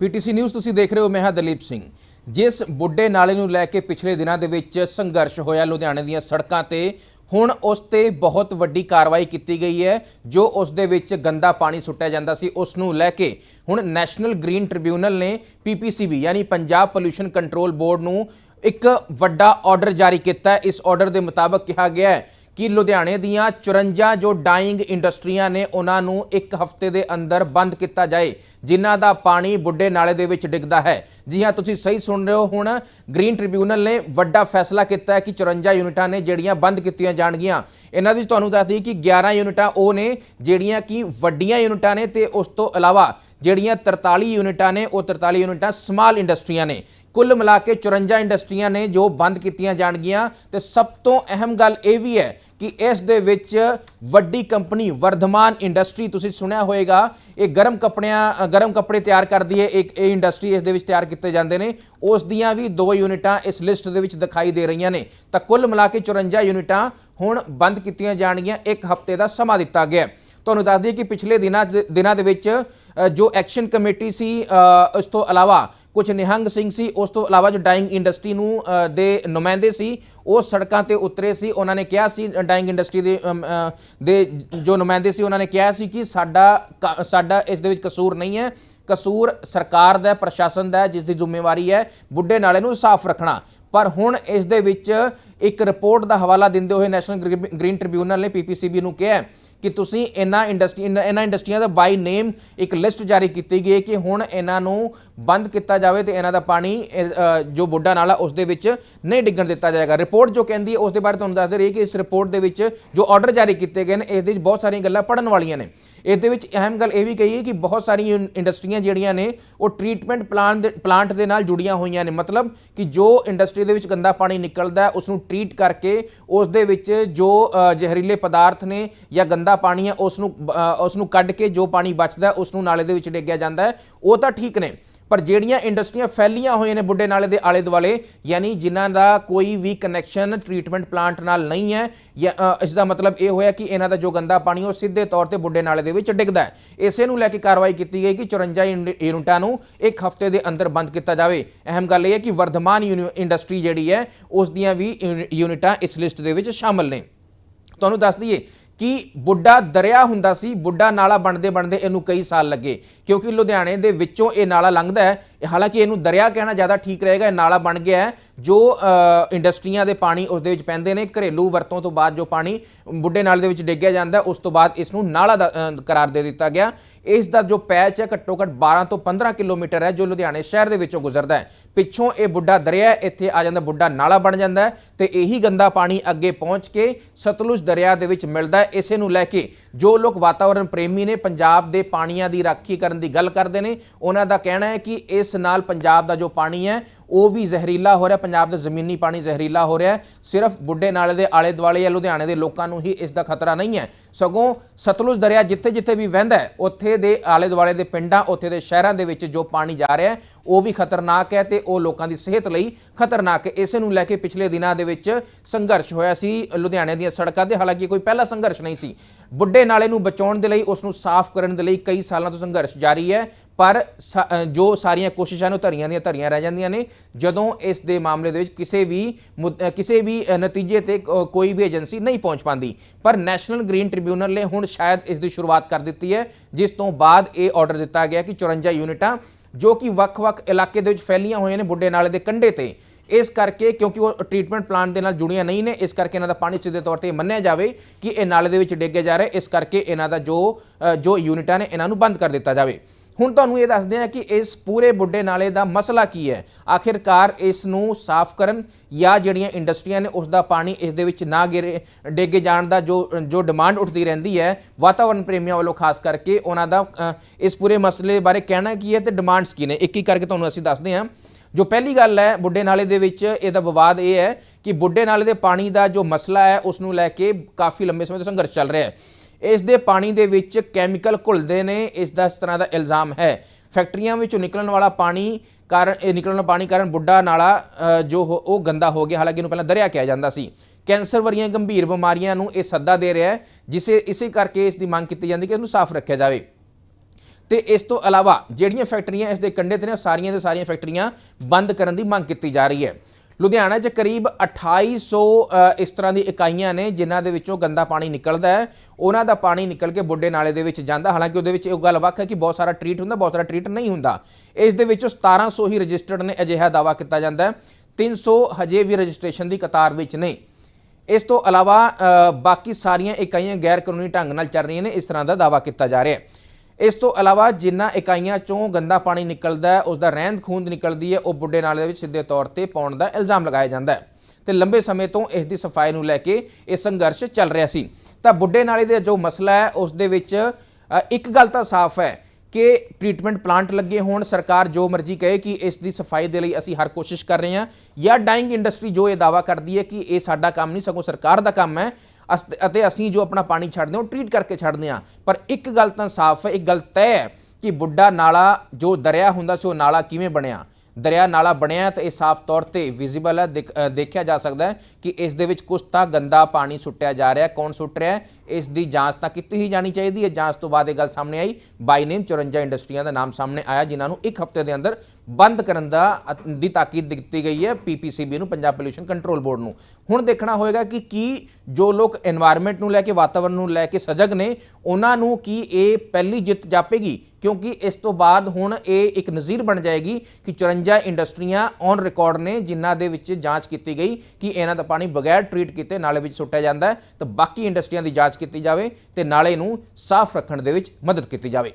PTC news ਤੁਸੀਂ ਦੇਖ ਰਹੇ ਹੋ ਮੈਂ ਹਾਂ ਦਲੀਪ ਸਿੰਘ। ਜਿਸ ਬੁੱਢੇ ਨਾਲੇ ਨੂੰ ਲੈ ਕੇ ਪਿਛਲੇ ਦਿਨਾਂ ਦੇ ਵਿੱਚ ਸੰਘਰਸ਼ ਹੋਇਆ ਲੁਧਿਆਣੇ ਦੀਆਂ ਸੜਕਾਂ ਤੇ, ਹੁਣ ਉਸ ਤੇ ਬਹੁਤ ਵੱਡੀ ਕਾਰਵਾਈ ਕੀਤੀ ਗਈ ਹੈ, ਜੋ ਉਸ ਦੇ ਵਿੱਚ ਗੰਦਾ ਪਾਣੀ ਸੁੱਟਿਆ ਜਾਂਦਾ ਸੀ। ਉਸ ਨੂੰ ਲੈ ਕੇ ਹੁਣ ਨੈਸ਼ਨਲ ਗ੍ਰੀਨ ਟ੍ਰਿਬਿਊਨਲ ਨੇ ਪੀਪੀਸੀਬੀ ਯਾਨੀ ਪੰਜਾਬ ਪੋਲੂਸ਼ਨ ਕੰਟਰੋਲ ਬੋਰਡ ਨੂੰ ਇੱਕ ਵੱਡਾ ਆਰਡਰ ਜਾਰੀ ਕੀਤਾ। ਇਸ ਆਰਡਰ ਦੇ ਮੁਤਾਬਕ ਕਿਹਾ ਗਿਆ ਹੈ ਕਿ ਲੁਧਿਆਣੇ ਦੀਆਂ 54 ਜੋ ਡਾਈਂਗ ਇੰਡਸਟਰੀਆਂ ਨੇ ਉਹਨਾਂ ਨੂੰ ਇੱਕ ਹਫ਼ਤੇ ਦੇ ਅੰਦਰ ਬੰਦ ਕੀਤਾ ਜਾਏ, ਜਿਨ੍ਹਾਂ ਦਾ ਪਾਣੀ ਬੁੱਢੇ ਨਾਲੇ ਦੇ ਵਿੱਚ ਡਿੱਗਦਾ ਹੈ। ਜੀ ਹਾਂ, ਤੁਸੀਂ ਸਹੀ ਸੁਣ ਰਹੇ ਹੋ। ਹੁਣ ਗ੍ਰੀਨ ਟ੍ਰਿਬਿਊਨਲ ਨੇ ਵੱਡਾ ਫੈਸਲਾ ਕੀਤਾ ਹੈ ਕਿ 54 ਯੂਨਿਟਾਂ ਨੇ ਜਿਹੜੀਆਂ ਬੰਦ ਕੀਤੀਆਂ ਜਾਣਗੀਆਂ, ਇਹਨਾਂ ਵਿੱਚ ਤੁਹਾਨੂੰ ਦੱਸ ਦਈਏ ਕਿ 11 ਯੂਨਿਟਾਂ ਉਹ ਨੇ ਜਿਹੜੀਆਂ ਕਿ ਵੱਡੀਆਂ ਯੂਨਿਟਾਂ ਨੇ ਤੇ ਉਸ ਤੋਂ ਇਲਾਵਾ ਜਿਹੜੀਆਂ 43 ਯੂਨਿਟਾਂ ਨੇ, ਉਹ 43 ਯੂਨਿਟਾਂ ਸਮਾਲ ਇੰਡਸਟਰੀਆਂ ਨੇ। ਕੁੱਲ ਮਿਲਾ ਕੇ 54 ਇੰਡਸਟਰੀਆਂ ਨੇ ਜੋ ਬੰਦ ਕੀਤੀਆਂ ਜਾਣਗੀਆਂ। ਤੇ ਸਭ ਤੋਂ ਅਹਿਮ ਗੱਲ ਇਹ ਵੀ ਹੈ ਕਿ ਇਸ ਦੇ ਵਿੱਚ ਵੱਡੀ ਕੰਪਨੀ ਵਰਧਮਾਨ ਇੰਡਸਟਰੀ ਤੁਸੀਂ ਸੁਣਿਆ ਹੋਵੇਗਾ ਇਹ ਗਰਮ ਕੱਪੜਿਆਂ ਗਰਮ ਕੱਪੜੇ ਤਿਆਰ ਕਰਦੀ ਹੈ ਇੱਕ ਇਹ ਇੰਡਸਟਰੀ ਇਸ ਦੇ ਵਿੱਚ ਤਿਆਰ ਕੀਤੇ ਜਾਂਦੇ ਨੇ। ਉਸ ਦੀਆਂ ਵੀ ਦੋ ਯੂਨਿਟਾਂ ਇਸ ਲਿਸਟ ਦੇ ਵਿੱਚ ਦਿਖਾਈ ਦੇ ਰਹੀਆਂ ਨੇ। ਤਾਂ ਕੁੱਲ ਮਿਲਾ ਕੇ 54 ਯੂਨਿਟਾਂ ਹੁਣ ਬੰਦ ਕੀਤੀਆਂ ਜਾਣਗੀਆਂ ਇੱਕ ਹਫ਼ਤੇ ਦਾ ਸਮਾਂ ਦਿੱਤਾ ਗਿਆ ਤੁਹਾਨੂੰ ਦੱਸ ਦਈਏ ਕਿ ਪਿਛਲੇ ਦਿਨਾਂ ਦੇ- ਦਿਨਾਂ ਦੇ ਵਿੱਚ ਜੋ ਐਕਸ਼ਨ ਕਮੇਟੀ ਸੀ ਅ, ਇਸ ਤੋਂ ਇਲਾਵਾ ਕੁਝ ਨਿਹੰਗ ਸਿੰਘ ਸੀ, ਉਸ ਤੋਂ ਇਲਾਵਾ ਜੋ ਡਾਈਂਗ ਇੰਡਸਟਰੀ ਨੂੰ ਦੇ ਨੁਮਾਇੰਦੇ ਸੀ, ਉਹ ਸੜਕਾਂ ਤੇ ਉਤਰੇ ਸੀ। ਉਹਨਾਂ ਨੇ ਕਿਹਾ ਸੀ ਡਾਈਂਗ ਇੰਡਸਟਰੀ ਦੇ ਦੇ ਜੋ ਨੁਮਾਇੰਦੇ ਸੀ, ਉਹਨਾਂ ਨੇ ਕਿਹਾ ਸੀ ਕਿ ਸਾਡਾ ਕ- ਸਾਡਾ ਇਸ ਦੇ ਵਿੱਚ ਕਸੂਰ ਨਹੀਂ ਹੈ। ਕਸੂਰ ਸਰਕਾਰ ਦਾ ਪ੍ਰਸ਼ਾਸਨ ਦਾ ਜਿਸ ਦੀ ਜ਼ਿੰਮੇਵਾਰੀ ਹੈ ਬੁੱਢੇ ਨਾਲੇ ਨੂੰ ਸਾਫ਼ ਰੱਖਣਾ। ਪਰ ਹੁਣ ਇਸ ਦੇ ਵਿੱਚ ਇੱਕ ਰਿਪੋਰਟ ਦਾ ਹਵਾਲਾ ਦਿੰਦੇ ਹੋਏ ਨੈਸ਼ਨਲ ਗ੍ਰੀ- ਗ੍ਰੀਨ ਟ੍ਰਿਬਿਊਨਲ ਨੇ ਪੀਪੀਸੀਬੀ ਨੂੰ ਕਿਹਾ ਕਿ ਤੁਸੀਂ ਇਹਨਾਂ ਇੰਡਸਟਰੀ ਇਹਨਾਂ ਇਹਨਾਂ ਇੰਡਸਟਰੀਆਂ ਦਾ ਬਾਈ ਨੇਮ ਇੱਕ ਲਿਸਟ ਜਾਰੀ ਕੀਤੀ ਗਈ ਹੈ ਕਿ ਹੁਣ ਇਹਨਾਂ ਨੂੰ ਬੰਦ ਕੀਤਾ ਜਾਵੇ ਤੇ ਇਹਨਾਂ ਦਾ ਪਾਣੀ ਇਹ, ਅ, ਜੋ ਬੁੱਢਾ ਨਾਲਾ ਉਸ ਦੇ ਵਿੱਚ ਨਹੀਂ ਡਿੱਗਣ ਦਿੱਤਾ ਜਾਏਗਾ। ਰਿਪੋਰਟ ਜੋ ਕਹਿੰਦੀ ਹੈ ਉਸ ਦੇ ਬਾਰੇ ਤੁਹਾਨੂੰ ਦੱਸਦੇ ਰਹੀ ਕਿ ਇਸ ਰਿਪੋਰਟ ਦੇ ਵਿੱਚ ਜੋ ਆਰਡਰ ਜਾਰੀ ਕੀਤੇ ਗਏ ਨੇ ਇਸ ਦੇ ਵਿੱਚ ਬਹੁਤ ਸਾਰੀਆਂ ਗੱਲਾਂ ਪੜਨ ਵਾਲੀਆਂ ਨੇ। ਇਸ ਦੇ ਵਿੱਚ ਅਹਿਮ ਗੱਲ ਇਹ ਵੀ ਕਹੀ ਹੈ ਕਿ ਬਹੁਤ ਸਾਰੀਆਂ ਇੰਡਸਟਰੀਆਂ ਜਿਹੜੀਆਂ ਨੇ ਉਹ ਟ੍ਰੀਟਮੈਂਟ ਪਲਾਂਟ ਦੇ ਪਲਾਂਟ ਦੇ ਨਾਲ ਜੁੜੀਆਂ ਹੋਈਆਂ ਨੇ। ਮਤਲਬ ਕਿ ਜੋ ਇੰਡਸਟਰੀ ਦੇ ਵਿੱਚ ਗੰਦਾ ਪਾਣੀ ਨਿਕਲਦਾ ਹੈ ਉਸ ਨੂੰ ਟ੍ਰੀਟ ਕਰਕੇ ਉਸ ਦੇ ਵਿੱਚ ਜੋ ਜ਼ਹਿਰੀਲੇ ਪਦਾਰਥ ਨੇ ਜਾਂ ਗੰਦਾ ਪਾਣੀ ਹੈ ਉਸ ਨੂੰ ਉਸ ਨੂੰ ਕੱਢ ਕੇ ਜੋ ਪਾਣੀ ਬਚਦਾ ਹੈ, ਉਸ ਨੂੰ ਨਾਲੇ ਦੇ ਵਿੱਚ ਡੇਗਿਆ ਜਾਂਦਾ ਹੈ। ਉਹ ਤਾਂ ਠੀਕ ਨੇ ਪਰ ਜਿਹੜੀਆਂ ਇੰਡਸਟਰੀਆਂ ਫੈਲੀਆਂ ਹੋਈਆਂ ਨੇ ਬੁੱਢੇ ਨਾਲੇ ਦੇ ਆਲੇ ਦੁਆਲੇ ਯਾਨੀ ਜਿਨ੍ਹਾਂ ਦਾ ਕੋਈ ਵੀ ਕਨੈਕਸ਼ਨ ਟ੍ਰੀਟਮੈਂਟ ਪਲਾਂਟ ਨਾਲ ਨਹੀਂ ਹੈ ਜਾਂ ਅ, ਇਸ ਦਾ ਮਤਲਬ ਇਹ ਹੋਇਆ ਕਿ ਇਹਨਾਂ ਦਾ ਜੋ ਗੰਦਾ ਪਾਣੀ ਉਹ ਸਿੱਧੇ ਤੌਰ ਤੇ ਬੁੱਢੇ ਨਾਲੇ ਦੇ ਵਿੱਚ ਡਿੱਗਦਾ ਹੈ। ਇਸੇ ਨੂੰ ਲੈ ਕੇ ਕਾਰਵਾਈ ਕੀਤੀ ਗਈ ਕਿ 54 ਯੂਨਿ- ਯੂਨਿਟਾਂ ਨੂੰ ਇੱਕ ਹਫ਼ਤੇ ਦੇ ਅੰਦਰ ਬੰਦ ਕੀਤਾ ਜਾਵੇ। ਅਹਿਮ ਗੱਲ ਇਹ ਹੈ ਕਿ ਵਰਧਮਾਨ ਯੂਨੀ- ਇੰਡਸਟਰੀ ਜਿਹੜੀ ਹੈ ਉਸ ਦੀਆਂ ਵੀ ਯੂਨਿਟਾਂ ਇਸ ਲਿਸਟ ਦੇ ਵਿੱਚ ਸ਼ਾਮਲ ਨੇ। ਤੁਹਾਨੂੰ ਦੱਸ ਦਈਏ ਕਿ ਬੁੱਢਾ ਦਰਿਆ ਹੁੰਦਾ ਸੀ, ਬੁੱਢਾ ਨਾਲਾ ਬਣਦੇ ਬਣਦੇ ਇਹਨੂੰ ਕਈ ਸਾਲ ਲੱਗੇ। ਕਿਉਂਕਿ ਲੁਧਿਆਣੇ ਦੇ ਵਿੱਚੋਂ ਇਹ ਨਾਲਾ ਲੰਘਦਾ ਹੈ ਹਾਲਾਂਕਿ ਇਹਨੂੰ ਦਰਿਆ ਕਹਿਣਾ ਜ਼ਿਆਦਾ ਠੀਕ ਰਹੇਗਾ, ਇਹ ਨਾਲਾ ਬਣ ਗਿਆ ਹੈ, ਜੋ ਇੰਡਸਟਰੀਆਂ ਦੇ ਪਾਣੀ ਉਸ ਦੇ ਵਿੱਚ ਪੈਂਦੇ ਨੇ, ਘਰੇਲੂ ਵਰਤੋਂ ਤੋਂ ਬਾਅਦ ਜੋ ਪਾਣੀ ਬੁੱਢੇ ਨਾਲੇ ਦੇ ਵਿੱਚ ਡਿੱਗਿਆ ਜਾਂਦਾ ਉਸ ਤੋਂ ਬਾਅਦ ਇਸ ਨੂੰ ਨਾਲਾ ਦਾ ਕਰਾਰ ਦੇ ਦਿੱਤਾ ਗਿਆ। ਇਸ ਦਾ ਜੋ ਪੈਚ ਹੈ ਘੱਟੋ ਘੱਟ 12 ਤੋਂ 15 ਕਿਲੋਮੀਟਰ ਹੈ, ਜੋ ਲੁਧਿਆਣੇ ਸ਼ਹਿਰ ਦੇ ਵਿੱਚੋਂ ਗੁਜ਼ਰਦਾ ਹੈ। ਪਿੱਛੋਂ ਇਹ ਬੁੱਢਾ ਦਰਿਆ ਇੱਥੇ ਆ ਜਾਂਦਾ ਬੁੱਢਾ ਨਾਲਾ ਬਣ ਜਾਂਦਾ ਹੈ ਤੇ ਇਹੀ ਗੰਦਾ ਪਾਣੀ ਅੱਗੇ ਪਹੁੰਚ ਕੇ ਸਤਲੁਜ ਦਰਿਆ ਦੇ ਵਿੱਚ ਮਿਲਦਾ ਇਸੇ ਨੂੰ ਲੈ ਕੇ ਜੋ ਲੋਕ ਵਾਤਾਵਰਣ ਪ੍ਰੇਮੀ ਨੇ ਪੰਜਾਬ ਦੇ ਪਾਣੀਆਂ ਦੀ ਰਾਖੀ ਕਰਨ ਦੀ ਗੱਲ ਕਰਦੇ ਨੇ, ਉਹਨਾਂ ਦਾ ਕਹਿਣਾ ਹੈ ਕਿ ਇਸ ਨਾਲ ਪੰਜਾਬ ਦਾ ਜੋ ਪਾਣੀ ਹੈ, ਉਹ ਵੀ ਜ਼ਹਿਰੀਲਾ ਹੋ ਰਿਹਾ, ਪੰਜਾਬ ਦਾ ਜ਼ਮੀਨੀ ਪਾਣੀ ਜ਼ਹਿਰੀਲਾ ਹੋ ਰਿਹਾ ਸਿਰਫ ਬੁੱਢੇ ਨਾਲੇ ਦੇ ਆਲੇ ਦੁਆਲੇ ਜਾਂ ਲੁਧਿਆਣੇ ਦੇ ਲੋਕਾਂ ਨੂੰ ਹੀ ਇਸ ਦਾ ਖਤਰਾ ਨਹੀਂ ਹੈ। ਸਗੋਂ ਸਤਲੁਜ ਦਰਿਆ ਜਿੱਥੇ ਜਿੱਥੇ ਵੀ ਵਹਿੰਦਾ ਹੈ, ਉੱਥੇ ਦੇ ਆਲੇ ਦੁਆਲੇ ਦੇ ਪਿੰਡਾਂ, ਉੱਥੇ ਦੇ ਸ਼ਹਿਰਾਂ ਦੇ ਵਿੱਚ ਜੋ ਪਾਣੀ ਜਾ ਰਿਹਾ ਉਹ ਵੀ ਖਤਰਨਾਕ ਹੈ ਤੇ ਉਹ ਲੋਕਾਂ ਦੀ ਸਿਹਤ ਲਈ ਖਤਰਨਾਕ ਹੈ। ਇਸੇ ਨੂੰ ਲੈ ਕੇ ਪਿਛਲੇ ਦਿਨਾਂ ਦੇ ਵਿੱਚ ਸੰਘਰਸ਼ ਹੋਇਆ ਸੀ ਲੁਧਿਆਣੇ ਦੀਆਂ ਸੜਕਾਂ ਤੇ, ਹਾਲਾਂਕਿ ਕੋਈ ਪਹਿਲਾ ਸੰਘਰਸ਼ ਨਹੀਂ ਸੀ। ਬੁੱਢੇ ਨਾਲੇ ਨੂੰ ਬਚਾਉਣ ਦੇ ਲਈ ਉਸ ਨੂੰ ਸਾਫ਼ ਕਰਨ ਦੇ ਲਈ ਕਈ ਸਾਲਾਂ ਤੋਂ ਸੰਘਰਸ਼ ਜਾਰੀ ਹੈ। ਪਰ ਸਾ- ਜੋ ਸਾਰੀਆਂ ਕੋਸ਼ਿਸ਼ਾਂ ਨੂੰ ਧਰੀਆਂ ਦੀਆਂ, ਧਰੀਆਂ ਰਹਿ ਜਾਂਦੀਆਂ ਨੇ। ਜਦੋਂ ਇਸ ਦੇ ਮਾਮਲੇ ਦੇ ਵਿੱਚ ਕਿਸੇ ਵੀ ਮੁੱਦ- ਕਿਸੇ ਵੀ ਨਤੀਜੇ ਤੇ ਕੋਈ ਵੀ ਏਜੰਸੀ ਨਹੀਂ ਪਹੁੰਚ ਪਾਉਂਦੀ। ਪਰ ਨੈਸ਼ਨਲ ਗ੍ਰੀਨ ਟ੍ਰਿਬਿਊਨਲ ਨੇ ਹੁਣ ਸ਼ਾਇਦ ਇਸ ਦੀ ਸ਼ੁਰੂਆਤ ਕਰ ਦਿੱਤੀ ਹੈ, ਜਿਸ ਤੋਂ ਬਾਅਦ ਇਹ ਆਰਡਰ ਦਿੱਤਾ ਗਿਆ ਕਿ 54 ਯੂਨਿਟਾਂ, ਜੋ ਕਿ ਵੱਖ-ਵੱਖ ਇਲਾਕੇ ਦੇ ਵਿੱਚ ਫੈਲੀਆਂ ਹੋਈਆਂ ਨੇ, ਬੁੱਢੇ ਨਾਲੇ ਦੇ ਕੰਢੇ ਤੇ ਇਸ ਕਰਕੇ ਕਿਉਂਕਿ ਉਹ ਟ੍ਰੀਟਮੈਂਟ ਪਲਾਂਟ ਦੇ ਨਾਲ ਜੁੜੀਆਂ ਨਹੀਂ ਨੇ, ਇਸ ਕਰਕੇ ਇਹਨਾਂ ਦਾ ਪਾਣੀ ਸਿੱਧੇ ਤੌਰ ਤੇ ਮੰਨਿਆ ਜਾਵੇ ਕਿ ਇਹ ਨਾਲੇ ਦੇ ਵਿੱਚ ਡਿੱਗੇ ਜਾ ਰਹੇ, ਇਸ ਕਰਕੇ ਇਹਨਾਂ ਦਾ ਜੋ ਜੋ ਯੂਨਿਟਾਂ ਨੇ ਇਹਨਾਂ ਨੂੰ ਬੰਦ ਕਰ ਦਿੱਤਾ ਜਾਵੇ। ਹੁਣ ਤੁਹਾਨੂੰ ਇਹ ਦੱਸਦੇ ਹਾਂ ਕਿ ਇਸ ਪੂਰੇ ਬੁੱਢੇ ਨਾਲੇ ਦਾ ਮਸਲਾ ਕੀ ਹੈ। ਆਖਿਰਕਾਰ ਇਸ ਨੂੰ ਸਾਫ਼ ਕਰਨ ਜਾਂ ਜਿਹੜੀਆਂ ਇੰਡਸਟਰੀਆਂ ਨੇ ਉਸ ਦਾ ਪਾਣੀ ਇਸ ਦੇ ਵਿੱਚ ਨਾ ਗਿਰੇ, ਡੇਗੇ ਜਾਣ ਦਾ ਜੋ ਜੋ ਡਿਮਾਂਡ ਉੱਠਦੀ ਰਹਿੰਦੀ ਹੈ ਵਾਤਾਵਰਣ ਪ੍ਰੇਮੀਆਂ ਵੱਲੋਂ ਖਾਸ ਕਰਕੇ ਉਹਨਾਂ ਦਾ ਇਸ ਪੂਰੇ ਮਸਲੇ ਬਾਰੇ ਕਹਿਣਾ ਕੀ ਹੈ ਤੇ ਡਿਮਾਂਡਸ ਕੀ ਨੇ? ਇੱਕ ਇੱਕ ਕਰਕੇ ਤੁਹਾਨੂੰ ਅਸੀਂ ਦੱਸਦੇ ਹਾਂ। ਜੋ ਪਹਿਲੀ ਗੱਲ ਹੈ ਬੁੱਢੇ ਨਾਲੇ ਦੇ ਵਿੱਚ, ਇਹਦਾ ਵਿਵਾਦ ਇਹ ਹੈ ਕਿ ਬੁੱਢੇ ਨਾਲੇ ਦੇ ਪਾਣੀ ਦਾ ਜੋ ਮਸਲਾ ਹੈ, ਉਸ ਨੂੰ ਲੈ ਕੇ ਕਾਫੀ ਲੰਬੇ ਸਮੇਂ ਤੋਂ ਸੰਘਰਸ਼ ਚੱਲ ਰਿਹਾ ਹੈ। ਇਸ ਦੇ ਪਾਣੀ ਦੇ ਵਿੱਚ ਕੈਮੀਕਲ ਘੁਲਦੇ ਨੇ, ਇਸ ਦਾ ਇਸ ਤਰ੍ਹਾਂ ਦਾ ਇਲਜ਼ਾਮ ਹੈ। ਫੈਕਟਰੀਆਂ ਵਿੱਚੋਂ ਨਿਕਲਣ ਵਾਲਾ ਪਾਣੀ ਕਾਰਨ, ਇਹ ਨਿਕਲਣ ਵਾਲਾ ਪਾਣੀ ਕਾਰਨ ਬੁੱਢਾ ਨਾਲਾ ਜੋ ਹੋ- ਉਹ ਗੰਦਾ ਹੋ ਗਿਆ। ਹਾਲਾਂਕਿ ਇਹਨੂੰ ਪਹਿਲਾਂ ਦਰਿਆ ਕਿਹਾ ਜਾਂਦਾ ਸੀ। ਕੈਂਸਰ ਵਰਗੀਆਂ ਗੰਭੀਰ ਬਿਮਾਰੀਆਂ ਨੂੰ ਇਹ ਸੱਦਾ ਦੇ ਰਿਹਾ ਹੈ, ਜਿਸੇ, ਇਸੇ ਕਰਕੇ ਇਸ ਦੀ ਮੰਗ ਕੀਤੀ ਜਾਂਦੀ ਕਿ ਇਹਨੂੰ ਸਾਫ਼ ਰੱਖਿਆ ਜਾਵੇ। ਤੇ ਇਸ ਤੋਂ ਇਲਾਵਾ ਜਿਹੜੀਆਂ ਫੈਕਟਰੀਆਂ ਇਸ ਦੇ ਕੰਢੇ ਤੇ ਨੇ ਉਹ ਸਾਰੀਆਂ ਦੇ ਸਾਰੀਆਂ ਫੈਕਟਰੀਆਂ ਬੰਦ ਕਰਨ ਦੀ ਮੰਗ ਕੀਤੀ ਜਾ ਰਹੀ ਹੈ। ਲੁਧਿਆਣਾ 'ਚ ਕਰੀਬ 2800 ਅ, ਇਸ ਤਰ੍ਹਾਂ ਦੀ ਇਕਾਈਆਂ ਨੇ ਜਿਨ੍ਹਾਂ ਦੇ ਵਿੱਚੋਂ ਗੰਦਾ ਪਾਣੀ ਨਿਕਲਦਾ ਹੈ। ਉਹਨਾਂ ਦਾ ਪਾਣੀ ਨਿਕਲ ਕੇ ਬੁੱਢੇ ਨਾਲੇ ਦੇ ਵਿੱਚ ਜਾਂਦਾ ਹਾਲਾਂਕਿ ਉਹਦੇ ਵਿੱਚ ਇਹ ਗੱਲ ਵੱਖ ਹੈ ਕਿ ਬਹੁਤ ਸਾਰਾ ਟ੍ਰੀਟ ਹੁੰਦਾ ਬਹੁਤ ਸਾਰਾ ਟ੍ਰੀਟ ਨਹੀਂ ਹੁੰਦਾ। ਇਸ ਦੇ ਵਿੱਚੋਂ 1700 ਹੀ ਰਜਿਸਟਰਡ ਨੇ ਅਜਿਹਾ ਦਾਵਾ ਕੀਤਾ ਜਾਂਦਾ ਹੈ। 300 ਹਜੇ ਵੀ ਰਜਿਸਟ੍ਰੇਸ਼ਨ ਦੀ ਕਤਾਰ ਵਿੱਚ ਨਹੀਂ ਇਸ ਤੋਂ ਇਲਾਵਾ ਬਾਕੀ ਸਾਰੀਆਂ ਇਕਾਈਆਂ ਗੈਰ ਕਾਨੂੰਨੀ ਢੰਗ ਨਾਲ ਚੱਲ ਰਹੀਆਂ ਨੇ ਇਸ ਤਰ੍ਹਾਂ ਦਾ ਦਾਵਾ ਕੀਤਾ ਜਾ ਰਿਹਾ ਹੈ। ਇਸ ਤੋਂ ਇਲਾਵਾ ਜਿੰਨਾ ਇਕਾਈਆਂ ਚੋਂ ਗੰਦਾ ਪਾਣੀ ਨਿਕਲਦਾ ਹੈ ਉਸ ਦਾ ਰਹਿੰਦ ਖੂੰਦ ਨਿਕਲਦੀ ਹੈ, ਉਹ ਬੁੱਢੇ ਨਾਲੇ ਦੇ ਵਿੱਚ ਸਿੱਧੇ ਤੌਰ ਤੇ ਪਾਉਣ ਦਾ ਇਲਜ਼ਾਮ ਲਗਾਇਆ ਜਾਂਦਾ ਹੈ। ਤੇ ਲੰਬੇ ਸਮੇਂ ਤੋਂ ਇਸ ਦੀ ਸਫ਼ਾਈ ਨੂੰ ਲੈ ਕੇ ਇਹ ਸੰਘਰਸ਼ ਚੱਲ ਰਿਹਾ ਸੀ। ਤਾਂ ਬੁੱਢੇ ਨਾਲੇ ਦਾ ਜੋ ਮਸਲਾ ਹੈ, ਉਸ ਦੇ ਵਿੱਚ ਇੱਕ ਗੱਲ ਤਾਂ ਸਾਫ਼ ਹੈ ਕਿ ਟ੍ਰੀਟਮੈਂਟ ਪਲਾਂਟ ਲੱਗੇ ਹੋਣ, ਸਰਕਾਰ ਜੋ ਮਰਜ਼ੀ ਕਹੇ ਕਿ ਇਸ ਦੀ ਸਫ਼ਾਈ ਦੇ ਲਈ ਅਸੀਂ ਹਰ ਕੋਸ਼ਿਸ਼ ਕਰ ਰਹੇ ਹਾਂ ਜਾਂ ਡਾਈਂਗ ਇੰਡਸਟਰੀ ਜੋ ਇਹ ਦਾਵਾ ਕਰਦੀ ਹੈ ਕਿ ਇਹ ਸਾਡਾ ਕੰਮ ਨਹੀਂ, ਸਗੋਂ ਸਰਕਾਰ ਦਾ ਕੰਮ ਹੈ, ਅਸ- ਅਤੇ ਅਸੀਂ ਜੋ ਆਪਣਾ ਪਾਣੀ ਛੱਡਦੇ ਹਾਂ, ਉਹ ਟ੍ਰੀਟ ਕਰਕੇ ਛੱਡਦੇ ਹਾਂ। ਪਰ ਇੱਕ ਗੱਲ ਤਾਂ ਸਾਫ਼ ਹੈ, ਇੱਕ ਗੱਲ ਤੈਅ ਹੈ ਕਿ ਬੁੱਢਾ ਨਾਲਾ ਜੋ ਦਰਿਆ ਹੁੰਦਾ ਸੀ, ਉਹ ਨਾਲਾ ਕਿਵੇਂ ਬਣਿਆ? ਦਰਿਆ ਨਾਲਾ ਬਣਿਆ ਤਾਂ ਇਹ ਸਾਫ਼ ਤੌਰ ਤੇ ਵਿਜ਼ੀਬਲ ਹੈ ਦੇਖਿਆ ਜਾ ਸਕਦਾ ਹੈ ਕਿ ਇਸ ਦੇ ਵਿੱਚ ਕੁਝ ਤਾਂ ਗੰਦਾ ਪਾਣੀ ਸੁੱਟਿਆ ਜਾ ਰਿਹਾ ਕੌਣ ਸੁੱਟ ਰਿਹਾ ਇਸ ਦੀ ਜਾਂਚ ਤਾਂ ਕੀਤੀ ਹੀ ਜਾਣੀ ਚਾਹੀਦੀ ਹੈ। ਜਾਂਚ ਤੋਂ ਬਾਅਦ ਇਹ ਗੱਲ ਸਾਹਮਣੇ ਆਈ। ਬਾਈ ਨੇਮ 54 ਇੰਡਸਟਰੀਆਂ ਦਾ ਨਾਮ ਸਾਹਮਣੇ ਆਇਆ, ਜਿਨ੍ਹਾਂ ਨੂੰ ਇੱਕ ਹਫ਼ਤੇ ਦੇ ਅੰਦਰ ਬੰਦ ਕਰਨ ਦਾ ਦੀ ਤਾਕੀਦ ਦਿੱਤੀ ਗਈ ਹੈ ਪੀਪੀਸੀਬੀ ਨੂੰ, ਪੰਜਾਬ ਪੋਲੂਸ਼ਨ ਕੰਟਰੋਲ ਬੋਰਡ ਨੂੰ। ਹੁਣ ਦੇਖਣਾ ਹੋਏਗਾ ਕਿ ਕੀ ਜੋ ਲੋਕ এনवायरमेंट ਨੂੰ ਲੈ ਕੇ ਵਾਤਾਵਰਣ ਨੂੰ ਲੈ ਕੇ ਸਜਗ ਨੇ, ਉਹਨਾਂ ਨੂੰ ਕੀ ਇਹ ਪਹਿਲੀ ਜਿੱਤ ਜਾਪੇਗੀ? ਕਿਉਂਕਿ ਇਸ ਤੋਂ ਬਾਅਦ ਹੁਣ ਇਹ ਇੱਕ ਨਜ਼ੀਰ ਬਣ ਜਾਏਗੀ ਕਿ 54 ਇੰਡਸਟਰੀਆਂ ਔਨ ਰਿਕਾਰਡ ਨੇ ਜਿਨ੍ਹਾਂ ਦੇ ਵਿੱਚ ਜਾਂਚ ਕੀਤੀ ਗਈ ਕਿ ਇਹਨਾਂ ਦਾ ਪਾਣੀ ਬਗੈਰ ਟ੍ਰੀਟ ਕੀਤੇ ਨਾਲੇ ਵਿੱਚ ਸੁੱਟਿਆ ਜਾਂਦਾ ਹੈ, ਤਾਂ ਬਾਕੀ ਇੰਡਸਟਰੀਆਂ ਦੀ ਜਾਂਚ ਕੀਤੀ ਜਾਵੇ ਤੇ ਨਾਲੇ ਨੂੰ ਸਾਫ਼ ਰੱਖਣ ਦੇ ਵਿੱਚ ਮਦਦ ਕੀਤੀ ਜਾਵੇ।